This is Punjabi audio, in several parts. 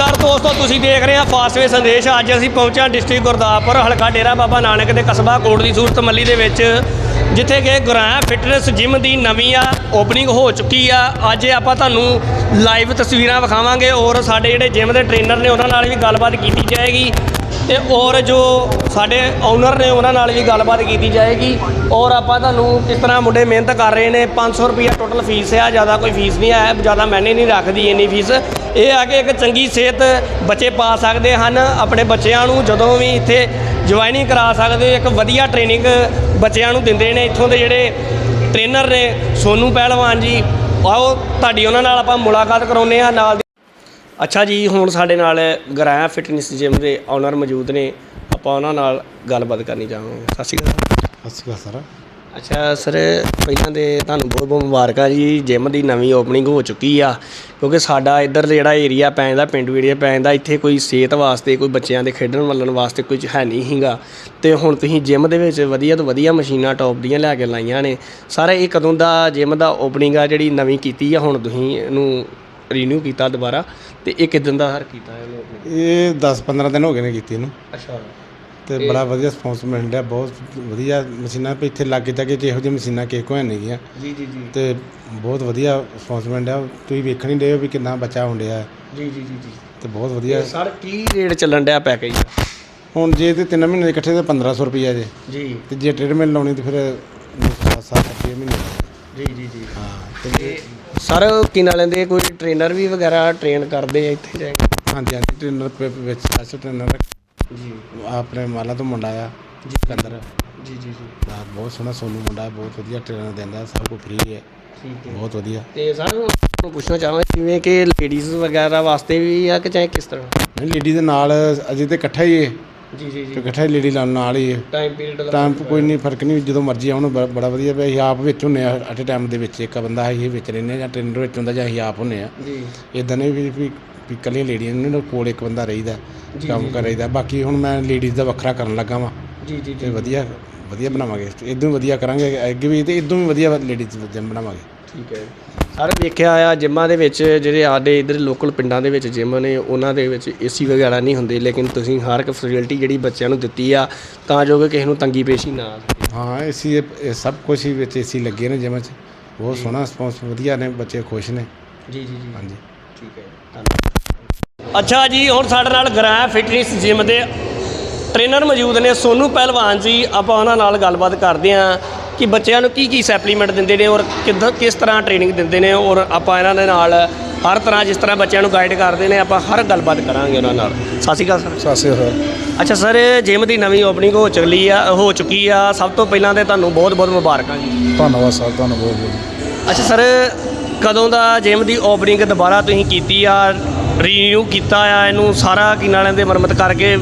ਅਕਾਲ ਦੋਸਤੋ, ਤੁਸੀਂ ਦੇਖ ਰਹੇ ਹੋ ਫਾਸਟਵੇ ਸੰਦੇਸ਼। ਅੱਜ ਅਸੀਂ ਪਹੁੰਚੇ ਡਿਸਟ੍ਰਿਕਟ ਗੁਰਦਾਸਪੁਰ, ਹਲਕਾ ਡੇਰਾ ਬਾਬਾ ਨਾਨਕ ਦੇ ਕਸਬਾ ਕੋਟ ਦੀ ਸੂਰਤ ਮੱਲੀ ਦੇ ਵਿੱਚ, ਜਿੱਥੇ ਕਿ ਗੁਰਾਂ ਫਿਟਨੈਸ ਜਿਮ ਦੀ ਨਵੀਂ ਆ ਓਪਨਿੰਗ ਹੋ ਚੁੱਕੀ ਆ। ਅੱਜ ਆਪਾਂ ਤੁਹਾਨੂੰ ਲਾਈਵ ਤਸਵੀਰਾਂ ਵਿਖਾਵਾਂਗੇ ਔਰ ਸਾਡੇ ਜਿਹੜੇ ਜਿਮ ਦੇ ਟ੍ਰੇਨਰ ਨੇ, ਉਹਨਾਂ ਨਾਲ ਵੀ ਗੱਲਬਾਤ ਕੀਤੀ ਜਾਏਗੀ। ਤੇ ਔਰ ਜੋ ਸਾਡੇ ਓਨਰ ਨੇ ਉਹਨਾਂ ਨਾਲ ਵੀ ਗੱਲਬਾਤ ਕੀਤੀ ਜਾਏਗੀ। ਔਰ ਆਪਾਂ ਤੁਹਾਨੂੰ ਕਿਸ ਤਰ੍ਹਾਂ ਮੁੰਡੇ ਮਿਹਨਤ ਕਰ ਰਹੇ ਨੇ 500 ਰੁਪਿਆ ਟੋਟਲ ਫੀਸ ਆ, ਜ਼ਿਆਦਾ ਕੋਈ ਫੀਸ ਨਹੀਂ ਹੈ ਜ਼ਿਆਦਾ ਮੈਨੇ ਨਹੀਂ ਰੱਖਦੀ ਇੰਨੀ ਫੀਸ ਇਹ ਆ ਕਿ ਇੱਕ ਚੰਗੀ ਸਿਹਤ ਬੱਚੇ ਪਾ ਸਕਦੇ ਹਨ, ਆਪਣੇ ਬੱਚਿਆਂ ਨੂੰ ਜਦੋਂ ਵੀ ਇੱਥੇ ਜੁਆਇਨਿੰਗ ਕਰਾ ਸਕਦੇ, ਇੱਕ ਵਧੀਆ ਟ੍ਰੇਨਿੰਗ ਬੱਚਿਆਂ ਨੂੰ ਦਿੰਦੇ ਨੇ। ਇੱਥੋਂ ਦੇ ਜਿਹੜੇ ਟ੍ਰੇਨਰ ਨੇ, ਸੋਨੂ ਪਹਿਲਵਾਨ ਜੀ, ਆਓ, ਤੁਹਾਡੀ ਉਹਨਾਂ ਨਾਲ ਆਪਾਂ ਮੁਲਾਕਾਤ ਕਰਾਉਂਦੇ ਆ ਨਾਲ ਅੱਛਾ ਜੀ ਹੁਣ ਸਾਡੇ ਨਾਲ ਗਰਾਇਆ ਫਿਟਨੈਸ ਜਿਮ ਦੇ ਓਨਰ ਮੌਜੂਦ ਨੇ। ਆਪਾਂ ਉਹਨਾਂ ਨਾਲ ਗੱਲਬਾਤ ਕਰਨੀ ਚਾਹਾਂਗੇ। ਸਤਿ ਸ਼੍ਰੀ ਅਕਾਲ ਸਤਿ ਸ਼੍ਰੀ ਅਕਾਲ ਸਰ। ਅੱਛਾ ਸਰ ਪਹਿਲਾਂ ਤੇ ਤੁਹਾਨੂੰ ਬਹੁਤ ਬਹੁਤ ਮੁਬਾਰਕਾਂ ਜੀ। ਜਿਮ ਦੀ ਨਵੀਂ ਓਪਨਿੰਗ ਹੋ ਚੁੱਕੀ ਆ। ਕਿਉਂਕਿ ਸਾਡਾ ਇੱਧਰ ਜਿਹੜਾ ਏਰੀਆ ਪੈ ਜਾਂਦਾ ਪਿੰਡੂ ਏਰੀਆ ਪੈ ਜਾਂਦਾ ਇੱਥੇ ਕੋਈ ਸਿਹਤ ਵਾਸਤੇ ਕੋਈ ਬੱਚਿਆਂ ਦੇ ਖੇਡਣ ਵੱਲਣ ਵਾਸਤੇ ਕੁਝ ਹੈ ਨਹੀਂ ਹੀਗਾ ਤੇ ਹੁਣ ਤੁਸੀਂ ਜਿਮ ਦੇ ਵਿੱਚ ਵਧੀਆ ਤੋਂ ਵਧੀਆ ਮਸ਼ੀਨਾਂ ਟੌਪ ਦੀਆਂ ਲੈ ਕੇ ਲਾਈਆਂ ਨੇ। ਸਰ ਇਹ ਕਦੋਂ ਦਾ ਜਿਮ ਦਾ ਓਪਨਿੰਗ ਆ ਜਿਹੜੀ ਨਵੀਂ ਕੀਤੀ ਆ? ਹੁਣ ਤੁਸੀਂ ਇਹਨੂੰ ਰੀਨਿਊ ਕੀਤਾ ਦੁਬਾਰਾ ਤੇ ਇਹ ਕਿਦਾਂ ਦਾ ਹਰ ਕੀਤਾ? ਇਹ 10-15 ਦਿਨ ਹੋ ਗਏ ਨੇ ਕੀਤੀ ਇਹਨੂੰ। ਅੱਛਾ। ਤੇ ਬੜਾ ਵਧੀਆ ਰਿਸਪੌਂਸ ਮਿਲ ਰਿਹਾ ਬਹੁਤ ਵਧੀਆ ਮਸ਼ੀਨਾਂ ਵੀ ਇੱਥੇ ਲੱਗੇ ਜਾ ਕੇ ਜਿਹੋ ਜਿਹੀ ਮਸ਼ੀਨਾਂ ਕਿਸੇ ਕੋਲ ਹੈ ਨਹੀਂ ਗੀਆਂ ਜੀ ਜੀ ਜੀ। ਤੇ ਬਹੁਤ ਵਧੀਆ ਰਿਸਪੌਂਸ ਮਿਲ ਰਿਹਾ। ਤੁਸੀਂ ਵੇਖਣ ਹੀ ਹੋ ਵੀ ਕਿੰਨਾ ਬੱਚਾ ਹੋਣ ਡਿਆ। ਜੀ ਜੀ ਜੀ ਜੀ। ਤੇ ਬਹੁਤ ਵਧੀਆ। ਸਰ ਕੀ ਰੇਟ ਚੱਲਣ ਡਿਆ ਪੈਕੇਜ ਦਾ ਹੁਣ ਜੇ ਤੇ 3 ਮਹੀਨੇ ਦੇ ਇਕੱਠੇ ਤੇ 1500 ਰੁਪਈਆ ਜੇ। ਜੀ। ਤੇ ਜੇ ਟ੍ਰੀਟਮੈਂਟ ਲਾਉਣੀ ਤੇ ਫਿਰ 7 ਰੁਪਏ ਮਹੀਨੇ। ਜੀ ਜੀ ਜੀ। ਹਾਂ ਤੇ ਤੇ ਸਰ ਕੀ ਨਾਲ ਲੈਂਦੇ ਕੋਈ ਟ੍ਰੇਨਰ ਵੀ ਵਗੈਰਾ ਟ੍ਰੇਨ ਕਰਦੇ ਆ ਇੱਥੇ ਜਾ ਕੇ? ਹਾਂਜੀ ਹਾਂਜੀ ਟ੍ਰੇਨਰ ਵਿੱਚ ਸਪੈਸ਼ਲ ਟ੍ਰੇਨਰ ਜੀ। ਆਪਣੇ ਮਾਲਾ ਤੋਂ ਮੁੰਡਾ ਆ ਸਿਕੰਦਰ। ਜੀ ਜੀ ਜੀ। ਹਾਂ, ਬਹੁਤ ਸੋਹਣਾ ਸੋਨੂ ਮੁੰਡਾ ਬਹੁਤ ਵਧੀਆ ਟ੍ਰੇਨਰ ਦਿੰਦਾ ਸਭ ਕੁਝ ਫ੍ਰੀ ਹੈ। ਠੀਕ ਹੈ। ਬਹੁਤ ਵਧੀਆ। ਤੇ ਸਰ ਤੁਹਾਨੂੰ ਪੁੱਛਣਾ ਚਾਹਾਂ ਜਿਵੇਂ ਕਿ ਲੇਡੀਜ਼ ਵਗੈਰਾ ਵਾਸਤੇ ਵੀ ਆ ਕਿ ਚਾਹੇ ਕਿਸ ਤਰ੍ਹਾਂ? ਨਹੀਂ ਲੇਡੀ ਦੇ ਨਾਲ ਅਜੇ ਤੇ ਇਕੱਠਾ ਹੀ ਹੈ। ਜੀ ਜੀ ਜੀ। ਇਕੱਠਾ ਲੇਡੀ ਨਾਲ ਨਾਲ ਹੀ। ਹੈ ਟਾਈਮ ਪੀਰੀਅਡ ਦਾ ਟਾਈਮ ਕੋਈ ਨਹੀਂ ਫ਼ਰਕ ਨਹੀਂ ਜਦੋਂ ਮਰਜ਼ੀ ਆਉਣ ਬ- ਬੜਾ ਵਧੀਆ ਵੀ ਅਸੀਂ ਆਪ ਵਿੱਚ ਹੁੰਨੇ ਆ ਅਟ ਟਾਈਮ ਦੇ ਵਿੱਚ ਇੱਕ ਬੰਦਾ ਅਸੀਂ ਵਿੱਚ ਰਹਿੰਦੇ ਹਾਂ ਜਾਂ ਟ੍ਰੇਨਰ ਵਿੱਚ ਹੁੰਦਾ ਜਾਂ ਅਸੀਂ ਆਪ ਹੁੰਨੇ ਆ ਜੀ। ਇਦਾਂ ਨਹੀਂ ਵੀ ਵੀ ਵੀ ਇਕੱਲੀਆਂ ਲੇਡੀਆਂ ਨੇ ਕੋਲ ਇੱਕ ਬੰਦਾ ਰਹੀਦਾ ਜੀ, ਕੰਮ ਜੀ, ਕਰੀਦਾ ਬਾਕੀ ਹੁਣ ਮੈਂ ਲੇਡੀਜ਼ ਦਾ ਵੱਖਰਾ ਕਰਨ ਲੱਗਾ ਵਾਂ। ਜੀ ਜੀ ਤੇ ਵਧੀਆ ਵਧੀਆ ਬਣਾਵਾਂਗੇ। ਇਦੋਂ ਵਧੀਆ ਕਰਾਂਗੇ ਅੱਗੇ ਵੀ ਤੇ ਇਦੋਂ ਵੀ ਵਧੀਆ ਲੇਡੀਜ਼ ਬਣਾਵਾਂਗੇ। ਠੀਕ ਹੈ। ਸਰ ਵੇਖਿਆ ਆ ਜਿਮਾਂ ਦੇ ਵਿੱਚ ਜਿਹੜੇ ਆਡੇ ਇਧਰ ਲੋਕਲ ਪਿੰਡਾਂ ਦੇ ਵਿੱਚ ਜਿਮ ਨੇ ਉਹਨਾਂ ਦੇ ਵਿੱਚ ਏਸੀ ਵਗੈਰਾ ਨਹੀਂ ਹੁੰਦੇ ਲੇਕਿਨ ਤੁਸੀਂ ਹਰ ਇੱਕ ਫੈਸਿਲਿਟੀ ਜਿਹੜੀ ਬੱਚਿਆਂ ਨੂੰ ਦਿੱਤੀ ਆ ਤਾਂ ਜੋ ਕਿ ਕਿਸੇ ਨੂੰ ਤੰਗੀ ਪੇਸ਼ੀ ਨਾ ਆ ਸਕੇ ਹਾਂ ਏਸੀ ਇਹ ਸਭ ਕੁਝ ਹੀ ਵਿੱਚ ਏਸੀ ਲੱਗੇ ਨੇ ਜਿਮ 'ਚ। ਬਹੁਤ ਸੋਹਣਾ ਰਿਸਪੌਂਸ ਵਧੀਆ ਨੇ ਬੱਚੇ ਖੁਸ਼ ਨੇ। ਜੀ ਜੀ ਜੀ। ਹਾਂਜੀ। ਠੀਕ ਹੈ ਧੰਨਵਾਦ। ਅੱਛਾ ਜੀ ਹੁਣ ਸਾਡੇ ਨਾਲ ਗਰਾਂ ਫਿਟਨੈਸ ਜਿਮ ਦੇ ਟ੍ਰੇਨਰ ਮੌਜੂਦ ਨੇ ਸੋਨੂ ਪਹਿਲਵਾਨ ਜੀ ਆਪਾਂ ਉਹਨਾਂ ਨਾਲ ਗੱਲਬਾਤ ਕਰਦੇ ਹਾਂ। ਕਿ ਬੱਚਿਆਂ ਨੂੰ ਕੀ ਕੀ ਸੈਪਲੀਮੈਂਟ ਦਿੰਦੇ ਨੇ ਔਰ ਕਿੱਦਾਂ ਕਿਸ ਤਰ੍ਹਾਂ ਟ੍ਰੇਨਿੰਗ ਦਿੰਦੇ ਨੇ ਔਰ ਆਪਾਂ ਇਹਨਾਂ ਦੇ ਨਾਲ ਹਰ ਤਰ੍ਹਾਂ ਜਿਸ ਤਰ੍ਹਾਂ ਬੱਚਿਆਂ ਨੂੰ ਗਾਈਡ ਕਰਦੇ ਨੇ ਆਪਾਂ ਹਰ ਗੱਲਬਾਤ ਕਰਾਂਗੇ ਉਹਨਾਂ ਨਾਲ। ਸਤਿ ਸ਼੍ਰੀ ਅਕਾਲ ਸਰ। ਸਾਸੇ ਹੋ ਅੱਛਾ ਸਰ ਜਿਮ ਦੀ ਨਵੀਂ ਓਪਨਿੰਗ ਹੋ ਚੱਲੀ ਆ ਹੋ ਚੁੱਕੀ ਆ। ਸਭ ਤੋਂ ਪਹਿਲਾਂ ਤੇ ਤੁਹਾਨੂੰ ਬਹੁਤ ਬਹੁਤ ਮੁਬਾਰਕਾਂ ਜੀ। ਧੰਨਵਾਦ ਸਰ। ਤੁਹਾਨੂੰ ਬਹੁਤ ਬਹੁਤ। ਅੱਛਾ ਸਰ ਕਦੋਂ ਦਾ ਜਿਮ ਦੀ ਓਪਨਿੰਗ ਦੁਬਾਰਾ ਤੁਸੀਂ ਕੀਤੀ ਆ ਰੀਨਿਊ ਕੀਤਾ ਆ ਇਹਨੂੰ ਸਾਰਾ ਕੀ ਨਾਲਿਆਂ ਦੇ ਮੁਰੰਮਤ ਕਰਕੇ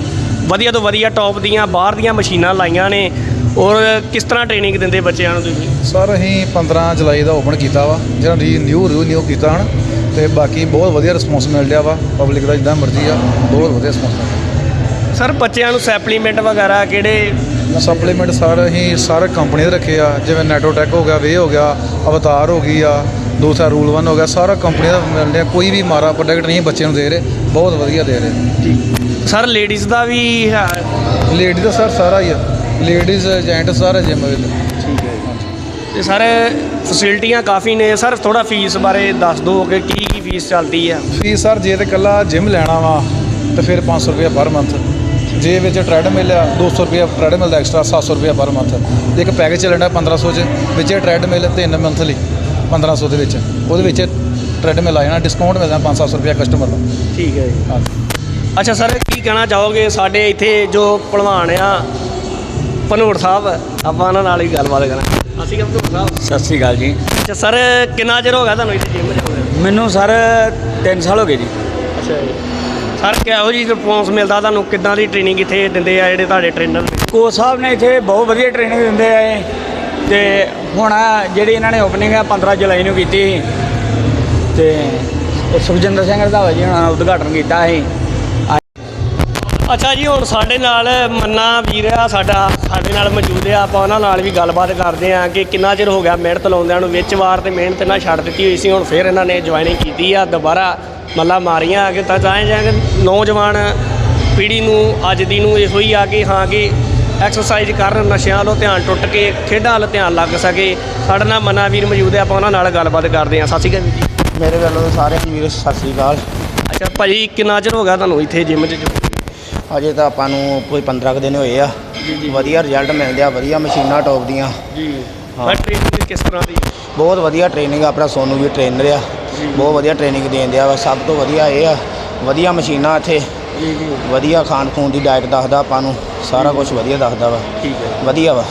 ਵਧੀਆ ਤੋਂ ਵਧੀਆ ਟੌਪ ਦੀਆਂ ਬਾਹਰ ਦੀਆਂ ਮਸ਼ੀਨਾਂ ਲਾਈਆਂ ਨੇ। ਔਰ ਕਿਸ ਤਰ੍ਹਾਂ ਟ੍ਰੇਨਿੰਗ ਦਿੰਦੇ ਬੱਚਿਆਂ ਨੂੰ ਤੁਸੀਂ? ਸਰ ਅਸੀਂ 15 ਜੁਲਾਈ ਦਾ ਓਪਨ ਕੀਤਾ ਵਾ। ਜਿਹੜਾ ਨਿਊ ਰੀਨਿਊ ਕੀਤਾ ਹਨ ਤੇ ਬਾਕੀ ਬਹੁਤ ਵਧੀਆ ਰਿਸਪੌਂਸ ਮਿਲ ਰਿਹਾ ਵਾ। ਪਬਲਿਕ ਦਾ ਜਿੱਦਾਂ ਮਰਜ਼ੀ ਆ ਬਹੁਤ ਵਧੀਆ ਰਿਸਪੌਂਸ ਮਿਲ ਸਰ ਬੱਚਿਆਂ ਨੂੰ ਸੈਪਲੀਮੈਂਟ ਵਗੈਰਾ ਕਿਹੜੇ? ਸਪਲੀਮੈਂਟ ਸਰ ਅਸੀਂ ਸਾਰੇ ਕੰਪਨੀ ਦੇ ਰੱਖੇ ਆ। ਜਿਵੇਂ ਨੈਟੋਟੈਕ ਹੋ ਗਿਆ ਵੇ ਹੋ ਗਿਆ ਅਵਤਾਰ ਹੋ ਗਈ ਆ ਦੂਸਰਾ ਰੂਲ ਵਨ ਹੋ ਗਿਆ ਸਾਰਾ ਕੰਪਨੀ ਦਾ ਮਿਲ ਰਿਹਾ। ਕੋਈ ਵੀ ਮਾਰਾ ਪ੍ਰੋਡਕਟ ਨਹੀਂ ਬੱਚਿਆਂ ਨੂੰ ਦੇ ਰਹੇ ਬਹੁਤ ਵਧੀਆ ਦੇ ਰਹੇ। ਸਰ ਲੇਡੀਜ਼ ਦਾ ਵੀ ਹੈ? ਲੇਡੀ ਦਾ ਸਰ ਸਾਰਾ ਹੀ ਆ। ਲੇਡੀਜ਼ ਜੈਂਟ ਸਾਰਾ ਜਿਮ ਵਿੱਚ। ਠੀਕ ਹੈ ਤੇ ਸਰ ਫੈਸਿਲਿਟੀਆਂ ਕਾਫੀ ਨੇ। ਸਰ ਥੋੜਾ ਫੀਸ ਬਾਰੇ ਦੱਸ ਦਿਓ ਕਿ ਕੀ ਕੀ ਫੀਸ ਚੱਲਦੀ ਆ ਫੀਸ ਸਰ ਜੇ ਤੇ ਕੱਲਾ ਜਿਮ ਲੈਣਾ ਵਾ ਤੇ ਫਿਰ 500 ਰੁਪਏ ਪਰ ਮੰਥ। ਜੇ ਵਿੱਚ ਟ੍ਰੈਡਮਿਲ ਆ 200 ਰੁਪਏ ਟ੍ਰੈਡਮਿਲ ਦਾ ਐਕਸਟਰਾ 700 ਰੁਪਏ ਪਰ ਮੰਥ। ਇੱਕ ਪੈਕੇਜ ਚੱਲਣ ਡਿਆ 1500 ਚ। ਵਿੱਚ ਟ੍ਰੈਡਮਿਲ ਤਿੰਨ ਮੰਥਲੀ 1500 ਦੇ ਵਿੱਚ। ਉਹਦੇ ਵਿੱਚ ਟ੍ਰੈਡਮਿਲ ਆ ਜਾਣਾ ਡਿਸਕਾਊਂਟ ਮਿਲਦਾ 500 ਰੁਪਏ ਕਸਟਮਰ ਦਾ ਠੀਕ ਹੈ ਜੀ। ਹਾਂਜੀ। ਅੱਛਾ ਸਰ ਕੀ ਕਹਿਣਾ ਚਾਹੋਗੇ? ਸਾਡੇ ਇੱਥੇ ਜੋ ਭਲਵਾਨ ਆ ਭਨੋੜ ਸਾਹਿਬ ਆਪਾਂ ਉਹਨਾਂ ਨਾਲ ਹੀ ਗੱਲਬਾਤ ਕਰਾਂਗੇ। ਅਸੀਂ ਕਿਹਾ ਭਨੋੜ ਸਾਹਿਬ ਸਤਿ ਸ੍ਰੀ ਅਕਾਲ ਜੀ। ਅੱਛਾ ਸਰ ਕਿੰਨਾ ਚਿਰ ਹੋ ਗਿਆ ਤੁਹਾਨੂੰ ਇੱਥੇ ਜਿਮ ਜਾਂਦੇ ਮੈਨੂੰ ਸਰ 3 ਸਾਲ ਹੋ ਗਏ ਜੀ। ਅੱਛਾ ਜੀ। ਸਰ ਕਿਹੋ ਜੀ ਰਿਸਪੌਂਸ ਮਿਲਦਾ ਤੁਹਾਨੂੰ? ਕਿੱਦਾਂ ਦੀ ਟ੍ਰੇਨਿੰਗ ਇੱਥੇ ਦਿੰਦੇ ਆ ਜਿਹੜੇ ਤੁਹਾਡੇ ਟ੍ਰੇਨਰ ਕੋਚ ਸਾਹਿਬ ਨੇ ਇੱਥੇ ਬਹੁਤ ਵਧੀਆ ਟ੍ਰੇਨਿੰਗ ਦਿੰਦੇ ਆ ਇਹ। ਤੇ ਹੁਣ ਜਿਹੜੀ ਇਹਨਾਂ ਨੇ ਓਪਨਿੰਗ ਆ 15 ਜੁਲਾਈ ਨੂੰ ਕੀਤੀ ਸੀ। ਤੇ ਸੁਖਜਿੰਦਰ ਸਿੰਘ ਰੰਧਾਵਾ ਜੀ ਹੁਣਾਂ ਉਦਘਾਟਨ ਕੀਤਾ ਸੀ। ਅੱਛਾ ਜੀ ਹੁਣ ਸਾਡੇ ਨਾਲ ਮੰਨਾ ਵੀਰ ਆ ਸਾਡਾ ਸਾਡੇ ਨਾਲ ਮੌਜੂਦ ਆ। ਆਪਾਂ ਉਹਨਾਂ ਨਾਲ ਵੀ ਗੱਲਬਾਤ ਕਰਦੇ ਆ ਕਿ ਕਿੰਨਾ ਚਿਰ ਹੋ ਗਿਆ ਮਿਹਨਤ ਲਾਉਂਦਿਆਂ ਨੂੰ ਵਿੱਚ ਵਾਰ ਤੇ ਮਿਹਨਤ ਨਾ ਛੱਡ ਦਿੱਤੀ ਹੋਈ ਸੀ ਹੁਣ ਫਿਰ ਇਹਨਾਂ ਨੇ ਜੁਆਇਨਿੰਗ ਕੀਤੀ ਆ ਦੁਬਾਰਾ ਮੱਲਾ ਮਾਰੀਆਂ ਆ ਕਿ ਤਾਂ ਚਾਹੇ ਜਾਏ ਨੌਜਵਾਨ ਪੀੜ੍ਹੀ ਨੂੰ ਅੱਜ ਦੀ ਨੂੰ ਇਹੋ ਹੀ ਆ ਕਿ ਹਾਂ ਕਿ ਐਕਸਰਸਾਈਜ਼ ਕਰਨ ਨਸ਼ਿਆਂ ਵੱਲੋਂ ਧਿਆਨ ਟੁੱਟ ਕੇ ਖੇਡਾਂ ਵੱਲ ਧਿਆਨ ਲੱਗ ਸਕੇ। ਸਾਡੇ ਨਾਲ ਮੰਨਾ ਵੀਰ ਮੌਜੂਦ ਆ ਆਪਾਂ ਉਹਨਾਂ ਨਾਲ ਗੱਲਬਾਤ ਕਰਦੇ ਆ। ਸਤਿ ਸ਼੍ਰੀ ਅਕਾਲ ਜੀ। ਮੇਰੇ ਵੱਲੋਂ ਸਾਰਿਆਂ ਨੂੰ ਵੀਰ ਸਤਿ ਸ੍ਰੀ ਅਕਾਲ। ਅੱਛਾ ਭਾਜੀ ਕਿੰਨਾ ਚਿਰ ਹੋ ਗਿਆ ਤੁਹਾਨੂੰ ਇੱਥੇ ਜਿਮ 'ਚ? ਅਜੇ ਤਾਂ ਆਪਾਂ ਨੂੰ ਕੋਈ 15 ਕੁ ਦਿਨ ਹੋਏ ਆ। ਵਧੀਆ ਰਿਜ਼ਲਟ ਮਿਲਦੇ ਆ ਵਧੀਆ ਮਸ਼ੀਨਾਂ ਟੌਪ ਦੀਆਂ। ਜੀ। ਹਾਂ। ਟ੍ਰੇਨਿੰਗ ਕਿਸ ਤਰ੍ਹਾਂ ਦੀ? ਬਹੁਤ ਵਧੀਆ ਟ੍ਰੇਨਿੰਗ ਆਪਣਾ ਸੋਨੂ ਵੀ ਟ੍ਰੇਨਰ ਆ। ਬਹੁਤ ਵਧੀਆ ਟ੍ਰੇਨਿੰਗ ਦੇਣ ਦਿਆ ਵਾ। ਸਭ ਤੋਂ ਵਧੀਆ ਇਹ ਆ ਵਧੀਆ ਮਸ਼ੀਨਾਂ ਇੱਥੇ। ਜੀ ਜੀ। ਵਧੀਆ ਖਾਣ ਖੂਨ ਦੀ ਡਾਈਟ ਦੱਸਦਾ ਆਪਾਂ ਨੂੰ। ਸਾਰਾ ਕੁਝ ਵਧੀਆ ਦੱਸਦਾ ਵਾ। ਠੀਕ ਹੈ। ਵਧੀਆ ਵਾ।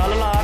la la la.